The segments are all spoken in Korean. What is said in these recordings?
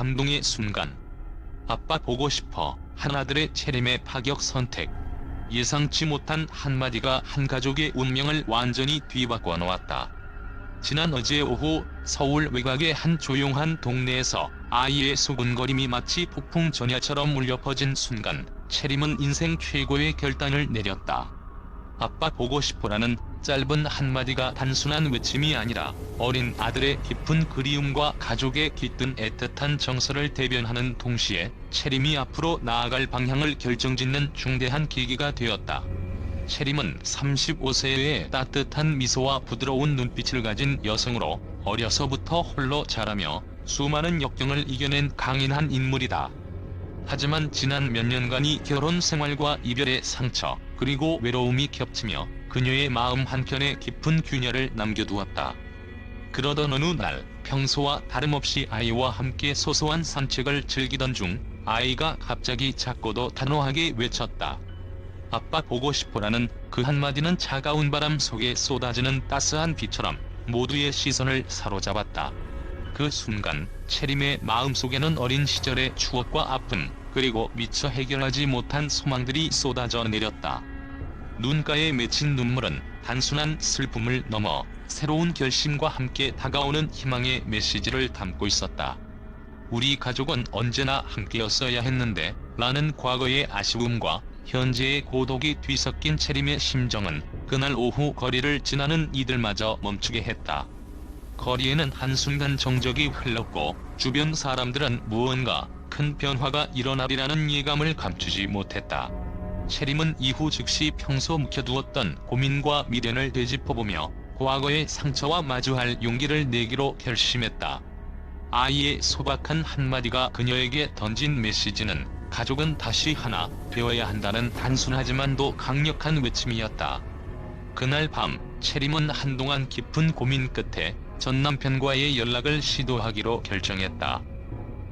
감동의 순간. 아빠 보고 싶어 한 아들의 체림의 파격 선택. 예상치 못한 한마디가 한 가족의 운명을 완전히 뒤바꿔 놓았다. 지난 어제 오후 서울 외곽의 한 조용한 동네에서 아이의 수군거림이 마치 폭풍 전야처럼 울려 퍼진 순간 체림은 인생 최고의 결단을 내렸다. 아빠 보고 싶어라는 짧은 한마디가 단순한 외침이 아니라 어린 아들의 깊은 그리움과 가족의 깃든 애틋한 정서를 대변하는 동시에 체림이 앞으로 나아갈 방향을 결정짓는 중대한 계기가 되었다. 체림은 35세의 따뜻한 미소와 부드러운 눈빛을 가진 여성으로 어려서부터 홀로 자라며 수많은 역경을 이겨낸 강인한 인물이다. 하지만 지난 몇 년간이 결혼 생활과 이별의 상처, 그리고 외로움이 겹치며 그녀의 마음 한켠에 깊은 균열을 남겨두었다. 그러던 어느 날 평소와 다름없이 아이와 함께 소소한 산책을 즐기던 중 아이가 갑자기 작고도 단호하게 외쳤다. 아빠 보고 싶어라는 그 한마디는 차가운 바람 속에 쏟아지는 따스한 비처럼 모두의 시선을 사로잡았다. 그 순간 체림의 마음속에는 어린 시절의 추억과 아픔 그리고 미처 해결하지 못한 소망들이 쏟아져 내렸다. 눈가에 맺힌 눈물은 단순한 슬픔을 넘어 새로운 결심과 함께 다가오는 희망의 메시지를 담고 있었다. 우리 가족은 언제나 함께였어야 했는데 라는 과거의 아쉬움과 현재의 고독이 뒤섞인 체림의 심정은 그날 오후 거리를 지나는 이들마저 멈추게 했다. 거리에는 한순간 정적이 흘렀고 주변 사람들은 무언가 큰 변화가 일어나리라는 예감을 감추지 못했다. 체림은 이후 즉시 평소 묵혀두었던 고민과 미련을 되짚어보며 과거의 상처와 마주할 용기를 내기로 결심했다. 아이의 소박한 한마디가 그녀에게 던진 메시지는 가족은 다시 하나 되어야 한다는 단순하지만도 강력한 외침이었다. 그날 밤 체림은 한동안 깊은 고민 끝에 전 남편과의 연락을 시도하기로 결정했다.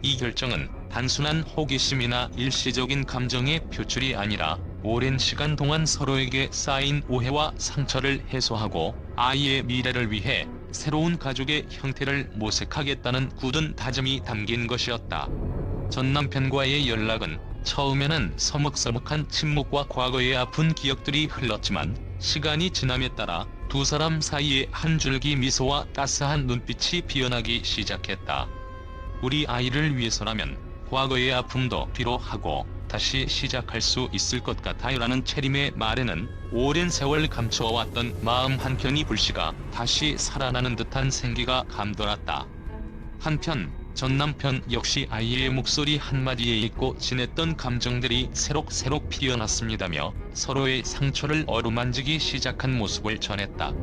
이 결정은 단순한 호기심이나 일시적인 감정의 표출이 아니라 오랜 시간 동안 서로에게 쌓인 오해와 상처를 해소하고 아이의 미래를 위해 새로운 가족의 형태를 모색하겠다는 굳은 다짐이 담긴 것이었다. 전 남편과의 연락은 처음에는 서먹서먹한 침묵과 과거의 아픈 기억들이 흘렀지만 시간이 지남에 따라 두 사람 사이에 한 줄기 미소와 따스한 눈빛이 피어나기 시작했다. 우리 아이를 위해서라면 과거의 아픔도 뒤로 하고 다시 시작할 수 있을 것 같아요 라는 체림의 말에는 오랜 세월 감춰왔던 마음 한켠이 불씨가 다시 살아나는 듯한 생기가 감돌았다. 한편 전 남편 역시 아이의 목소리 한마디에 잊고 지냈던 감정들이 새록새록 피어났습니다며 서로의 상처를 어루만지기 시작한 모습을 전했다.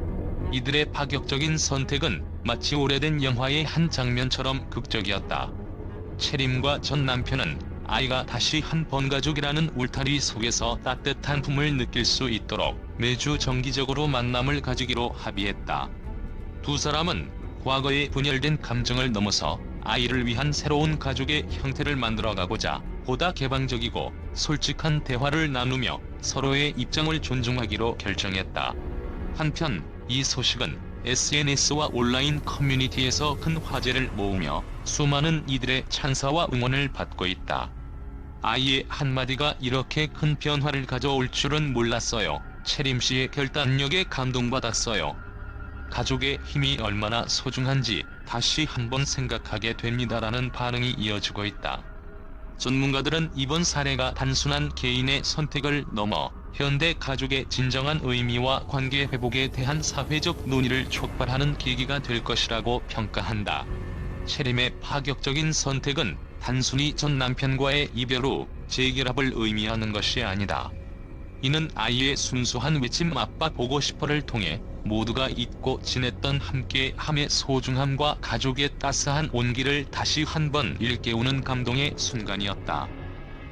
이들의 파격적인 선택은 마치 오래된 영화의 한 장면처럼 극적이었다. 체림과 전 남편은 아이가 다시 한 번 가족이라는 울타리 속에서 따뜻한 품을 느낄 수 있도록 매주 정기적으로 만남을 가지기로 합의했다. 두 사람은 과거의 분열된 감정을 넘어서 아이를 위한 새로운 가족의 형태를 만들어가고자 보다 개방적이고 솔직한 대화를 나누며 서로의 입장을 존중하기로 결정했다. 한편 이 소식은 SNS와 온라인 커뮤니티에서 큰 화제를 모으며 수많은 이들의 찬사와 응원을 받고 있다. 아이의 한마디가 이렇게 큰 변화를 가져올 줄은 몰랐어요. 채림 씨의 결단력에 감동받았어요. 가족의 힘이 얼마나 소중한지 다시 한번 생각하게 됩니다라는 반응이 이어지고 있다. 전문가들은 이번 사례가 단순한 개인의 선택을 넘어 현대 가족의 진정한 의미와 관계 회복에 대한 사회적 논의를 촉발하는 계기가 될 것이라고 평가한다. 체림의 파격적인 선택은 단순히 전 남편과의 이별 후 재결합을 의미하는 것이 아니다. 이는 아이의 순수한 외침 아빠 보고 싶어를 통해 모두가 잊고 지냈던 함께함의 소중함과 가족의 따스한 온기를 다시 한번 일깨우는 감동의 순간이었다.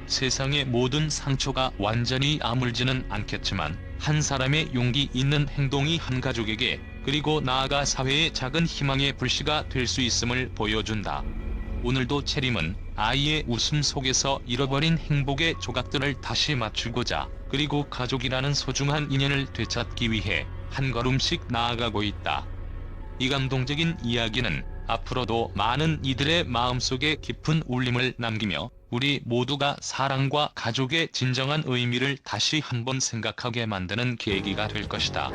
세상의 모든 상처가 완전히 아물지는 않겠지만 한 사람의 용기 있는 행동이 한 가족에게 그리고 나아가 사회의 작은 희망의 불씨가 될 수 있음을 보여준다. 오늘도 체림은 아이의 웃음 속에서 잃어버린 행복의 조각들을 다시 맞추고자 그리고 가족이라는 소중한 인연을 되찾기 위해 한 걸음씩 나아가고 있다. 이 감동적인 이야기는 앞으로도 많은 이들의 마음속에 깊은 울림을 남기며 우리 모두가 사랑과 가족의 진정한 의미를 다시 한번 생각하게 만드는 계기가 될 것이다.